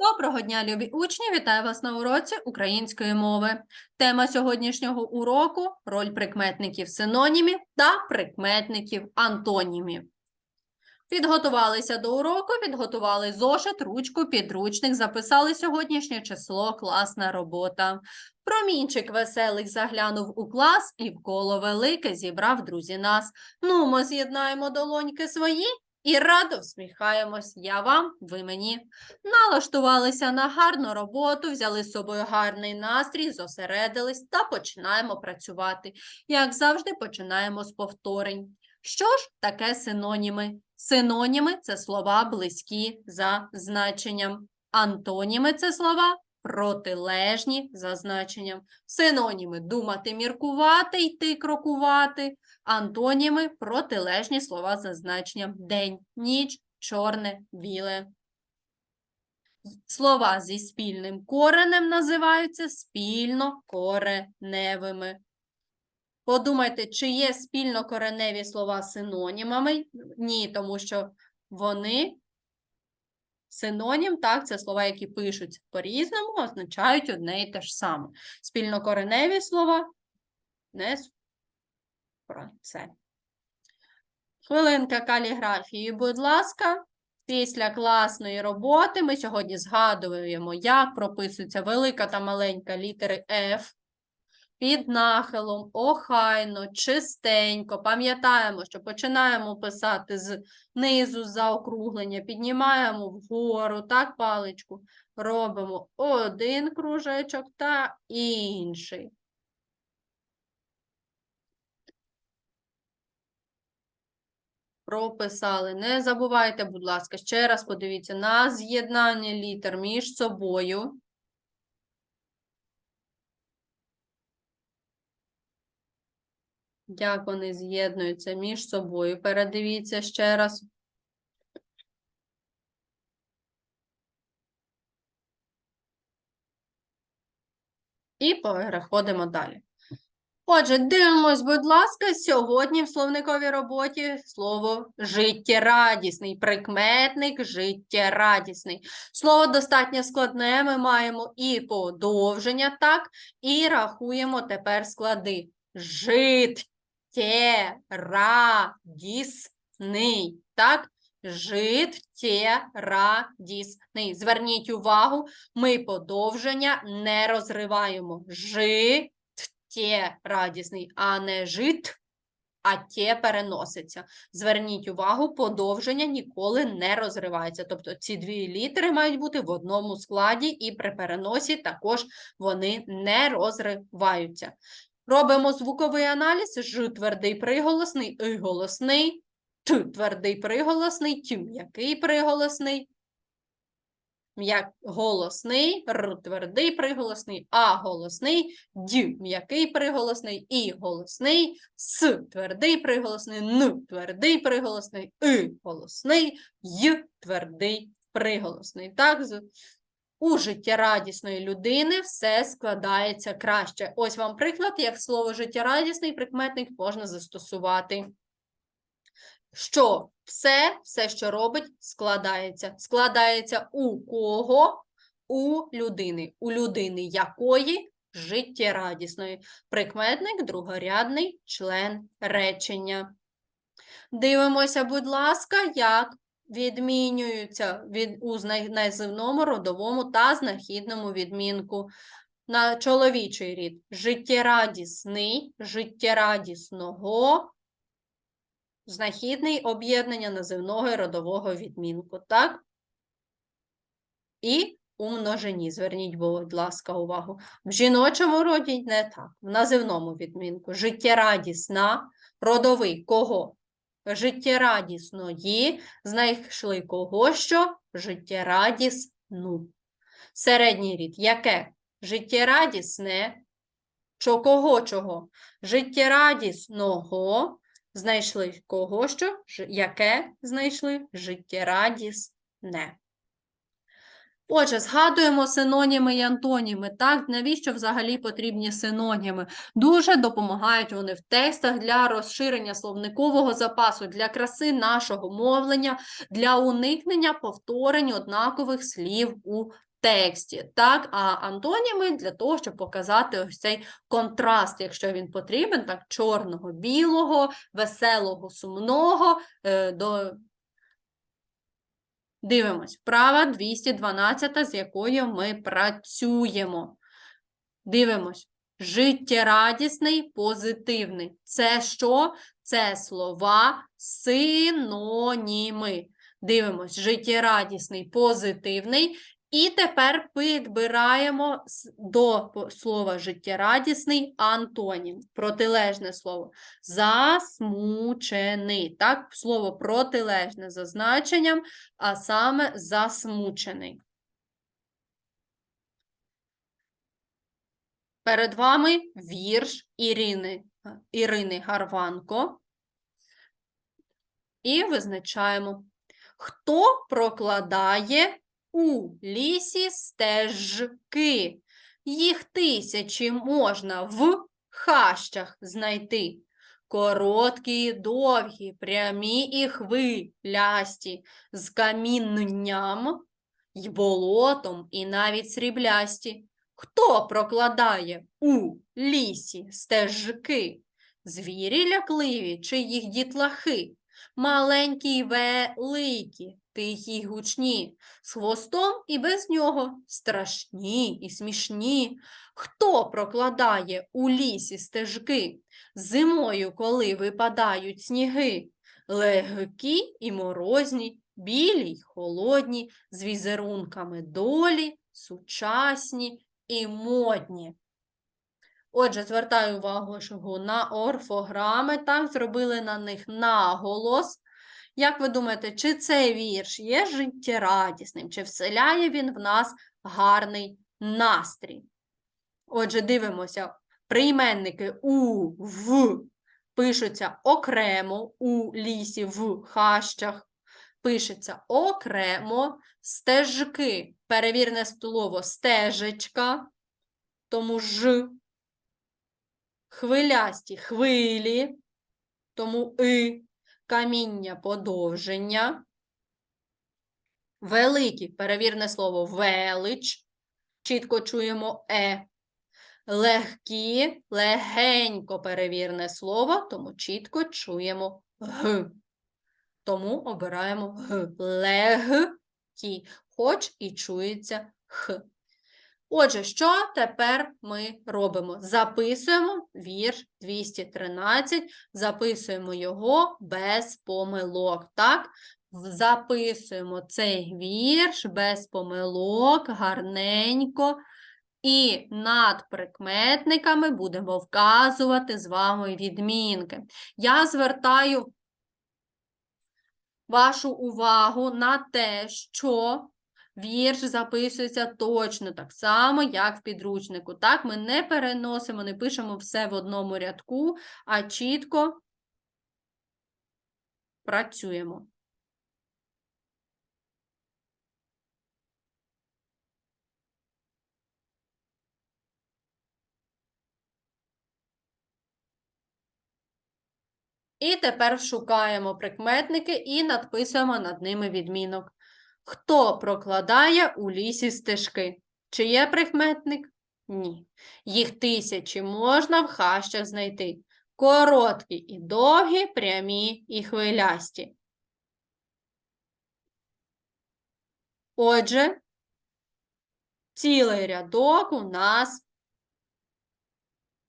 Доброго дня, любі учні! Вітаю вас на уроці української мови. Тема сьогоднішнього уроку роль прикметників синонімів та прикметників антонімів. Підготувалися до уроку, підготували зошит, ручку, підручник, записали сьогоднішнє число, класна робота. Промінчик веселих заглянув у клас і в коло велике зібрав друзі нас. Ну, ми з'єднаємо долоньки свої і радо всміхаємось. Я вам, ви мені. Налаштувалися на гарну роботу, взяли з собою гарний настрій, зосередились та починаємо працювати. Як завжди, починаємо з повторень. Що ж таке синоніми? Синоніми це слова близькі за значенням. Антоніми це слова протилежні за значенням. Синоніми думати, міркувати, йти, крокувати. Антоніми протилежні слова за значенням день, ніч, чорне, біле. Слова зі спільним коренем називаються спільнокореневими. Подумайте, чи є спільнокореневі слова синонімами? Ні, тому що вони синонім, так, це слова, які пишуть по-різному, означають одне і те ж саме. Спільнокореневі слова не про це. Хвилинка каліграфії, будь ласка. Після класної роботи ми сьогодні згадуємо, як прописуються велика та маленька літери F під нахилом, охайно, чистенько. Пам'ятаємо, що починаємо писати з низу заокруглення, піднімаємо вгору, так, паличку, робимо один кружечок та інший. Прописали. Не забувайте, будь ласка, ще раз подивіться на з'єднання літер між собою. Як вони з'єднуються між собою. Передивіться ще раз. І переходимо далі. Отже, дивимось, будь ласка, сьогодні в словниковій роботі слово життєрадісний, прикметник життєрадісний. Слово достатньо складне, ми маємо і подовження, так, і рахуємо тепер склади. Життєрадісний, так? Життєрадісний. Зверніть увагу, ми подовження не розриваємо. Життєрадісний те радісний, а не жит, а те переноситься. Зверніть увагу, подовження ніколи не розривається. Тобто ці дві літери мають бути в одному складі, і при переносі також вони не розриваються. Робимо звуковий аналіз. Ж твердий приголосний, и голосний, т твердий приголосний, тю м'який приголосний. М'як голосний, р твердий приголосний, а голосний, дю м'який приголосний, і голосний, с твердий приголосний, н твердий приголосний, и голосний, й твердий приголосний. Так, у життєрадісної людини все складається краще. Ось вам приклад, як слово життєрадісний прикметник можна застосувати що все, все, що робить, складається. Складається у кого? У людини. У людини якої? Життєрадісної. Прикметник другорядний член речення. Дивимося, будь ласка, як відмінюються від, у називному, родовому та знахідному відмінку. На чоловічий рід життєрадісний, життєрадісного, знахідний об'єднання називного і родового відмінку, так? І у множині, зверніть, будь ласка, увагу. В жіночому роді не так, в називному відмінку. Життєрадісна, родовий кого? Життєрадісної, знайшли кого що? Життєрадісну. Середній рід яке? Життєрадісне, чо кого чого? Життєрадісного, знайшли кого що? Яке знайшли? Життєрадісне. Отже, згадуємо синоніми і антоніми. Так, навіщо взагалі потрібні синоніми? Дуже допомагають вони в текстах для розширення словникового запасу, для краси нашого мовлення, для уникнення повторень однакових слів у тексті, так, а антоніми для того, щоб показати ось цей контраст, якщо він потрібен, так, чорного, білого, веселого, сумного, е, до... Дивимось, вправа 212, з якою ми працюємо. Дивимось. Життєрадісний, позитивний. Це що? Це слова синоніми. Дивимось, життєрадісний, позитивний. І тепер підбираємо до слова життєрадісний антонім, протилежне слово. Засмучений. Так, слово протилежне за значенням, а саме засмучений. Перед вами вірш Ірини, Ірини Гарванко. І визначаємо, хто прокладає у лісі стежки. Їх тисячі можна в хащах знайти. Короткі, і довгі, прямі і хвилясті, з камінням й болотом, і навіть сріблясті. Хто прокладає у лісі стежки? Звірі лякливі чи їх дітлахи? Маленькі й великі, тихі й гучні, з хвостом і без нього, страшні і смішні. Хто прокладає у лісі стежки? Зимою, коли випадають сніги? Легкі і морозні, білі й холодні, з візерунками долі, сучасні і модні. Отже, звертаю увагу на орфограми, так, зробили на них наголос. Як ви думаєте, чи цей вірш є життєрадісним, чи вселяє він в нас гарний настрій? Отже, дивимося, прийменники у, в пишуться окремо у лісі, в хащах, пишеться окремо, стежки, перевірне слово стежечка, тому ж, хвилясті хвилі, тому и, каміння подовження, великі, перевірне слово велич, чітко чуємо е, легкі, легенько перевірне слово, тому чітко чуємо г. Тому обираємо г. Легкі, хоч і чується х. Отже, що тепер ми робимо? Записуємо вірш 213, записуємо його без помилок. Так? Записуємо цей вірш без помилок, гарненько. І над прикметниками будемо вказувати з вами відмінки. Я звертаю вашу увагу на те, що вірш записується точно так само, як в підручнику. Так, ми не переносимо, не пишемо все в одному рядку, а чітко працюємо. І тепер шукаємо прикметники і надписуємо над ними відмінок. Хто прокладає у лісі стежки? Чи є прикметник? Ні. Їх тисячі можна в хащах знайти. Короткі і довгі, прямі і хвилясті. Отже, цілий рядок у нас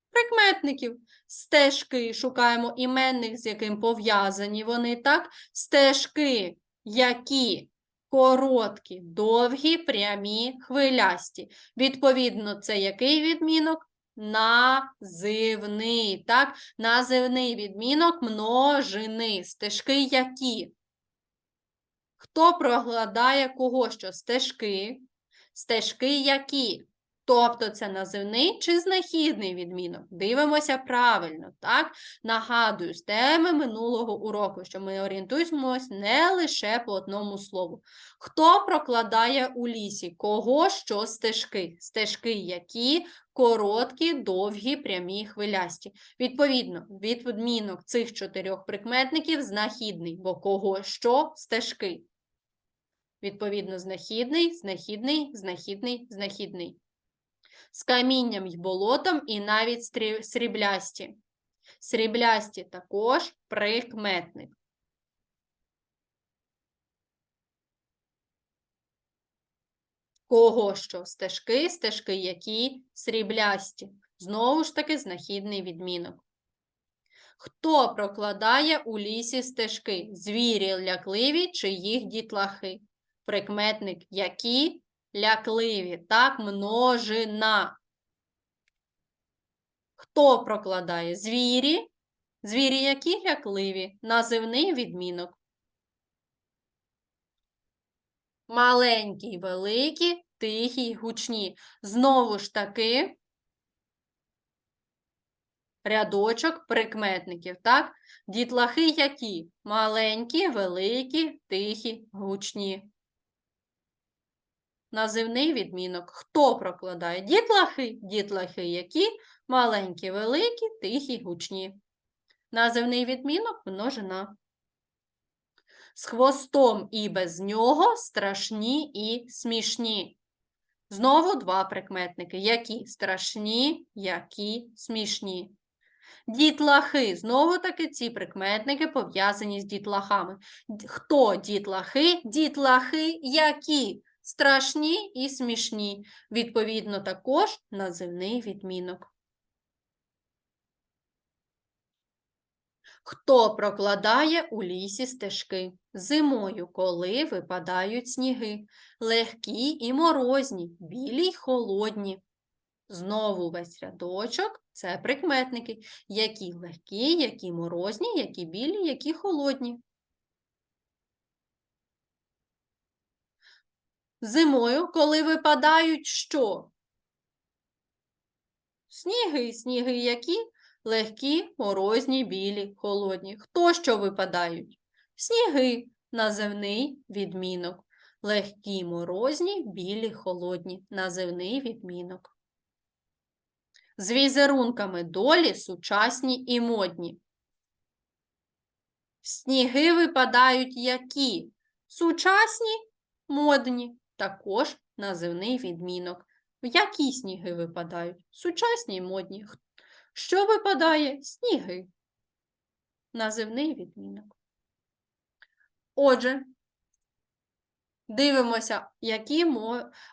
прикметників. Стежки шукаємо іменник, з яким пов'язані вони, так? Стежки, які короткі, довгі, прямі, хвилясті. Відповідно, це який відмінок? Називний, так? Називний відмінок множини. Стежки які? Хто прогладає кого що? Стежки. Стежки які? Тобто це називний чи знахідний відмінок? Дивимося правильно, так? Нагадую, з теми минулого уроку, що ми орієнтуємось не лише по одному слову. Хто прокладає у лісі? Кого що стежки? Стежки які? Короткі, довгі, прямі, хвилясті. Відповідно, відмінок цих чотирьох прикметників знахідний, бо кого що стежки. Відповідно, знахідний, знахідний, знахідний, знахідний. З камінням й болотом і навіть сріблясті. Сріблясті також прикметник. Кого що? Стежки, стежки які сріблясті. Знову ж таки, знахідний відмінок. Хто прокладає у лісі стежки? Звірі лякливі чи їх дітлахи? Прикметник які лякливі, так, множина. Хто прокладає? Звірі. Звірі які лякливі? Називний відмінок. Маленькі, великі, тихі, гучні. Знову ж таки, рядочок прикметників, так? Дітлахи які? Маленькі, великі, тихі, гучні. Називний відмінок. Хто прокладає? Дітлахи, дітлахи які? Маленькі, великі, тихі, гучні. Називний відмінок множина. З хвостом і без нього страшні і смішні. Знову два прикметники. Які страшні, які смішні. Дітлахи. Знову таки ці прикметники пов'язані з дітлахами. Хто дітлахи? Дітлахи які? Страшні і смішні. Відповідно, також називний відмінок. Хто прокладає у лісі стежки? Зимою, коли випадають сніги, легкі і морозні, білі й холодні. Знову весь рядочок це прикметники, які легкі, які морозні, які білі, які холодні. Зимою, коли випадають що? Сніги, сніги які? Легкі, морозні, білі, холодні. Хто що випадають? Сніги, називний відмінок. Легкі, морозні, білі, холодні, називний відмінок. З візерунками долі сучасні і модні. Сніги випадають які? Сучасні, модні, також називний відмінок. Які сніги випадають? Сучасні й модні. Що випадає? Сніги. Називний відмінок. Отже, дивимося, які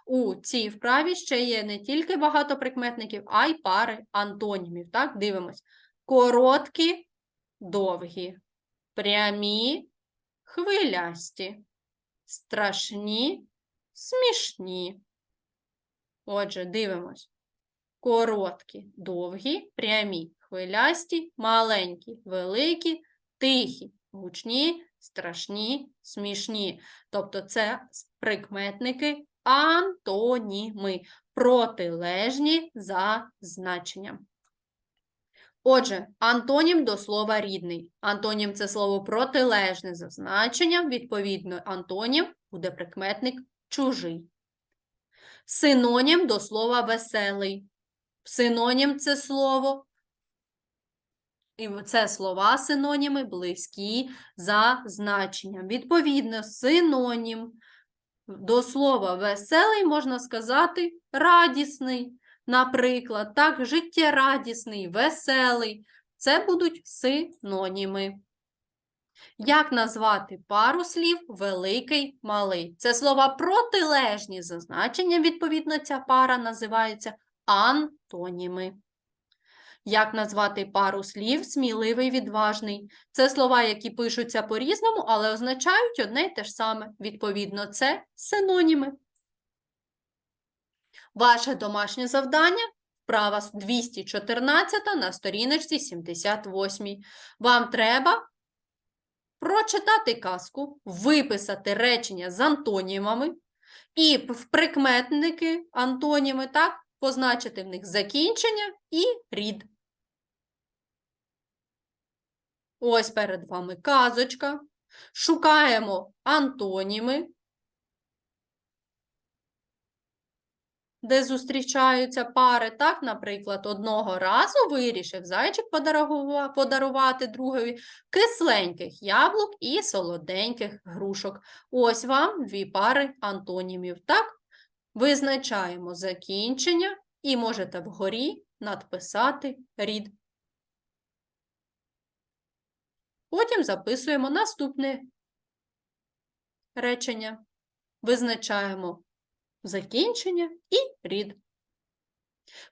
у цій вправі ще є не тільки багато прикметників, а й пари антонімів. Так, дивимось. Короткі, довгі, прямі, хвилясті, страшні, смішні. Отже, дивимось. Короткі, довгі, прямі, хвилясті, маленькі, великі, тихі, гучні, страшні, смішні. Тобто це прикметники антоніми, протилежні за значенням. Отже, антонім до слова рідний. Антонім це слово протилежне за значенням, відповідно, антонім буде прикметник чужий. Синонім до слова веселий. Синонім це слово. І це слова синоніми близькі за значенням. Відповідно, синонім до слова веселий можна сказати радісний. Наприклад, так, життєрадісний, веселий. Це будуть синоніми. Як назвати пару слів великий, малий? Це слова протилежні за значенням, відповідно, ця пара називається антоніми. Як назвати пару слів сміливий, відважний? Це слова, які пишуться по-різному, але означають одне й те ж саме. Відповідно, це синоніми. Ваше домашнє завдання вправа 214 на сторіночці 78. Вам треба прочитати казку, виписати речення з антонімами і в прикметники антоніми, так, позначити в них закінчення і рід. Ось перед вами казочка. Шукаємо антоніми. Де зустрічаються пари. Так, наприклад, одного разу вирішив зайчик подарувати другові кисленьких яблук і солоденьких грушок. Ось вам дві пари антонімів. Так, визначаємо закінчення і можете вгорі надписати рід. Потім записуємо наступне речення. Визначаємо закінчення і рід.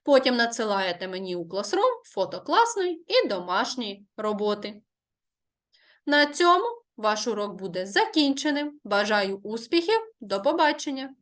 Потім надсилаєте мені у класрум фото класної і домашньої роботи. На цьому ваш урок буде закінченим. Бажаю успіхів. До побачення!